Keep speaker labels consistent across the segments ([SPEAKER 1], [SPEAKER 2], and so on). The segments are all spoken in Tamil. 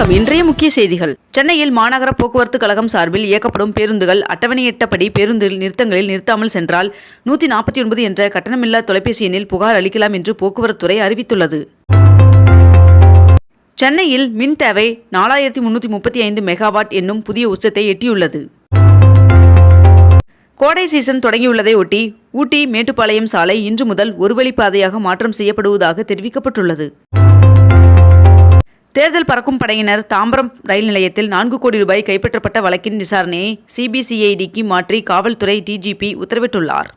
[SPEAKER 1] வணக்கம் இன்றைய முக்கிய செய்திகள் சென்னையில் மாநகர போக்குவரத்து கழகம் சார்பில் இயக்கப்படும் பேருந்துகள் அட்டவணையிட்டபடி பேருந்து நிறுத்தங்களில் நிறுத்தாமல் சென்றால் நூத்தி நாற்பத்தி ஒன்பது என்ற கட்டணமில்லா தொலைபேசி எண்ணில் புகார் அளிக்கலாம் என்று போக்குவரத்துறை அறிவித்துள்ளது சென்னையில் மின் தேவை நாலாயிரத்தி முன்னூத்தி முப்பத்தி ஐந்து மெகாவாட் என்னும் புதிய உச்சத்தை எட்டியுள்ளது கோடை சீசன் தொடங்கியுள்ளதை ஒட்டி ஊட்டி மேட்டுப்பாளையம் சாலை இன்று முதல் ஒருவழிப்பாதையாக மாற்றம் செய்யப்படுவதாக தெரிவிக்கப்பட்டுள்ளது தேர்தல் பறக்கும் படையினர் தாம்பரம் ரயில் நிலையத்தில் நான்கு கோடி ரூபாய் கைப்பற்றப்பட்ட வழக்கின் விசாரணையை சிபிசிஐடிக்கு மாற்றி காவல்துறை டிஜிபி உத்தரவிட்டுள்ளார்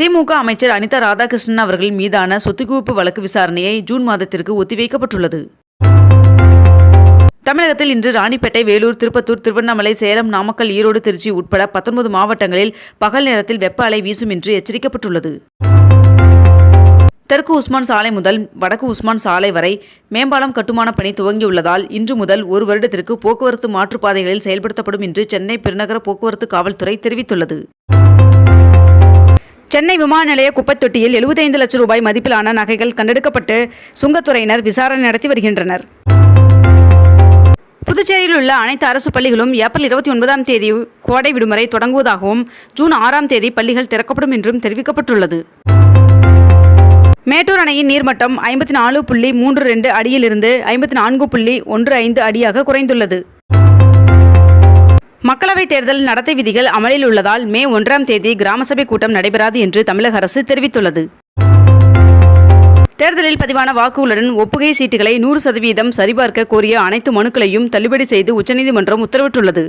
[SPEAKER 1] திமுக அமைச்சர் அனிதா ராதாகிருஷ்ணன் அவர்கள் மீதான சொத்துக்குவிப்பு வழக்கு விசாரணையை ஜூன் மாதத்திற்கு ஒத்திவைக்கப்பட்டுள்ளது தமிழகத்தில் இன்று ராணிப்பேட்டை வேலூர் திருப்பத்தூர் திருவண்ணாமலை சேலம் நாமக்கல் ஈரோடு திருச்சி உட்பட பத்தொன்பது மாவட்டங்களில் பகல் நேரத்தில் வெப்ப அலை வீசும் என்று எச்சரிக்கப்பட்டுள்ளது தெற்கு உஸ்மான் சாலை முதல் வடக்கு உஸ்மான் சாலை வரை மேம்பாலம் கட்டுமான பணி துவங்கியுள்ளதால் இன்று முதல் ஒரு வருடத்திற்கு போக்குவரத்து மாற்றுப்பாதைகளில் செயல்படுத்தப்படும் என்று சென்னை பெருநகர போக்குவரத்து காவல்துறை தெரிவித்துள்ளது சென்னை விமான நிலைய குப்பை தொட்டியில் எழுபத்தைந்து லட்சம் ரூபாய் மதிப்பிலான நகைகள் கண்டெடுக்கப்பட்டு சுங்கத்துறையினர் விசாரணை நடத்தி வருகின்றனர் புதுச்சேரியில் உள்ள அனைத்து அரசு பள்ளிகளும் ஏப்ரல் இருபத்தி ஒன்பதாம் தேதி கோடை விடுமுறை தொடங்குவதாகவும் ஜூன் ஆறாம் தேதி பள்ளிகள் திறக்கப்படும் என்றும் தெரிவிக்கப்பட்டுள்ளது மேட்டூர் அணையின் நீர்மட்டம் ஐம்பத்தி நாலு புள்ளி மூன்று ரெண்டு அடியிலிருந்து ஐம்பத்தி நான்கு புள்ளி ஒன்று ஐந்து அடியாக குறைந்துள்ளது மக்களவைத் தேர்தல் நடத்தை விதிகள் அமலில் உள்ளதால் மே ஒன்றாம் தேதி கிராம சபை கூட்டம் நடைபெறாது என்று தமிழக அரசு தெரிவித்துள்ளது தேர்தலில் பதிவான வாக்குகளுடன் ஒப்புகை சீட்டுகளை நூறு சதவீதம் சரிபார்க்க கோரிய அனைத்து மனுக்களையும் தள்ளுபடி செய்து உச்சநீதிமன்றம் உத்தரவிட்டுள்ளது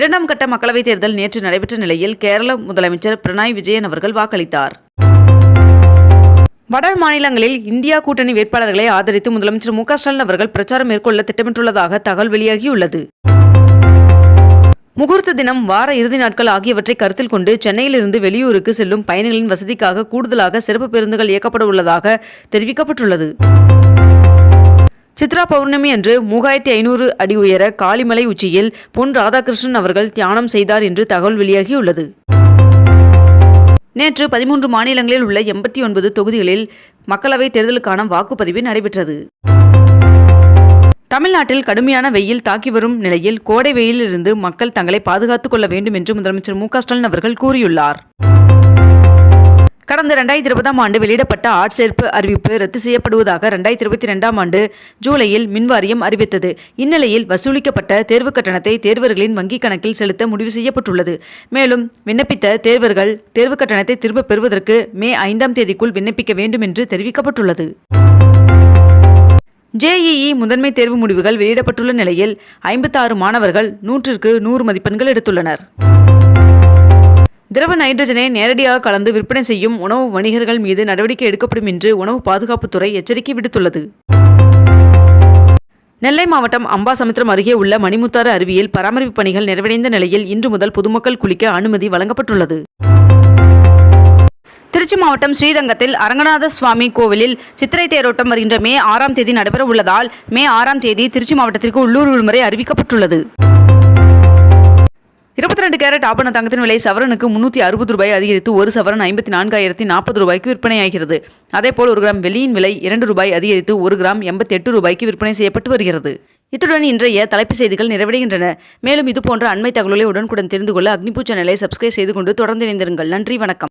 [SPEAKER 1] இரண்டாம் கட்ட மக்களவைத் தேர்தல் நேற்று நடைபெற்ற நிலையில் கேரள முதலமைச்சர் பினராயி விஜயன் அவர்கள் வாக்களித்தார் வட மாநிலங்களில் இந்தியா கூட்டணி வேட்பாளர்களை ஆதரித்து முதலமைச்சர் மு ஸ்டாலின் அவர்கள் பிரச்சாரம் மேற்கொள்ள திட்டமிட்டுள்ளதாக தகவல் வெளியாகியுள்ளது முகூர்த்த தினம் வார இறுதி நாட்கள் ஆகியவற்றை கருத்தில் கொண்டு சென்னையிலிருந்து வெளியூருக்கு செல்லும் பயணிகளின் வசதிக்காக கூடுதலாக சிறப்பு பேருந்துகள் இயக்கப்பட உள்ளதாக தெரிவிக்கப்பட்டுள்ளது சித்ரா பௌர்ணமி அன்று மூவாயிரத்தி ஐநூறு அடி உயர காளிமலை உச்சியில் பொன் ராதாகிருஷ்ணன் அவர்கள் தியானம் செய்தார் என்று தகவல் வெளியாகியுள்ளது நேற்று பதிமூன்று மாநிலங்களில் உள்ள எண்பத்தி ஒன்பது தொகுதிகளில் மக்களவைத் தேர்தலுக்கான வாக்குப்பதிவு நடைபெற்றது தமிழ்நாட்டில் கடுமையான வெயில் தாக்கி வரும் நிலையில் கோடை வெயிலிலிருந்து மக்கள் தங்களை பாதுகாத்துக் கொள்ள வேண்டும் என்று முதலமைச்சர் மு ஸ்டாலின் அவர்கள் கூறியுள்ளார் கடந்த ரெண்டாயிரத்தி இருபதாம் ஆண்டு வெளியிடப்பட்ட ஆட்சேர்ப்பு அறிவிப்பு ரத்து செய்யப்படுவதாக ரெண்டாயிரத்தி இருபத்தி ரெண்டாம் ஆண்டு ஜூலையில் மின்வாரியம் அறிவித்தது இந்நிலையில் வசூலிக்கப்பட்ட தேர்வு கட்டணத்தை தேர்வர்களின் வங்கிக் கணக்கில் செலுத்த முடிவு செய்யப்பட்டுள்ளது மேலும் விண்ணப்பித்த தேர்வர்கள் தேர்வு கட்டணத்தை திரும்பப் பெறுவதற்கு மே ஐந்தாம் தேதிக்குள் விண்ணப்பிக்க வேண்டும் என்று தெரிவிக்கப்பட்டுள்ளது ஜேஇஇ முதன்மை தேர்வு முடிவுகள் வெளியிடப்பட்டுள்ள நிலையில் ஐம்பத்தாறு மாணவர்கள் நூற்றிற்கு நூறு மதிப்பெண்கள் எடுத்துள்ளனர் திரவ நைட்ரஜனை நேரடியாக கலந்து விற்பனை செய்யும் உணவு வணிகர்கள் மீது நடவடிக்கை எடுக்கப்படும் என்று உணவு பாதுகாப்புத்துறை எச்சரிக்கை விடுத்துள்ளது நெல்லை மாவட்டம் அம்பாசமுத்திரம் அருகே உள்ள மணிமுத்தாறு அருவியில் பராமரிப்பு பணிகள் நிறைவடைந்த நிலையில் இன்று முதல் பொதுமக்கள் குளிக்க அனுமதி வழங்கப்பட்டுள்ளது திருச்சி மாவட்டம் ஸ்ரீரங்கத்தில் அரங்கநாத சுவாமி கோவிலில் சித்திரை தேரோட்டம் வருகின்ற மே ஆறாம் தேதி நடைபெற உள்ளதால் மே ஆறாம் தேதி திருச்சி மாவட்டத்திற்கு உள்ளூர் விடுமுறை அறிவிக்கப்பட்டுள்ளது இருபத்தி ரெண்டு கேரட் ஆபண தங்கத்தின் விலை சவரனுக்கு முன்னூற்றி அறுபது ரூபாய் அதிகரித்து ஒரு சவரன் ஐம்பத்தி நான்காயிரத்தி நாற்பது ரூபாய்க்கு விற்பனையாகிறது அதேபோல் ஒரு கிராம் வெள்ளியின் விலை இரண்டு ரூபாய் அதிகரித்து ஒரு கிராம் எண்பத்தி எட்டு ரூபாய்க்கு விற்பனை செய்யப்பட்டு வருகிறது இத்துடன் இன்றைய தலைப்பு செய்திகள் நிறைவடைகின்றன மேலும் இதுபோன்ற அண்மை தகவல்களை உடனுக்குடன் தெரிந்து கொள்ள அக்னிபூ சேனலை சப்ஸ்கிரைப் செய்து கொண்டு தொடர்ந்து இணைந்திருங்கள் நன்றி வணக்கம்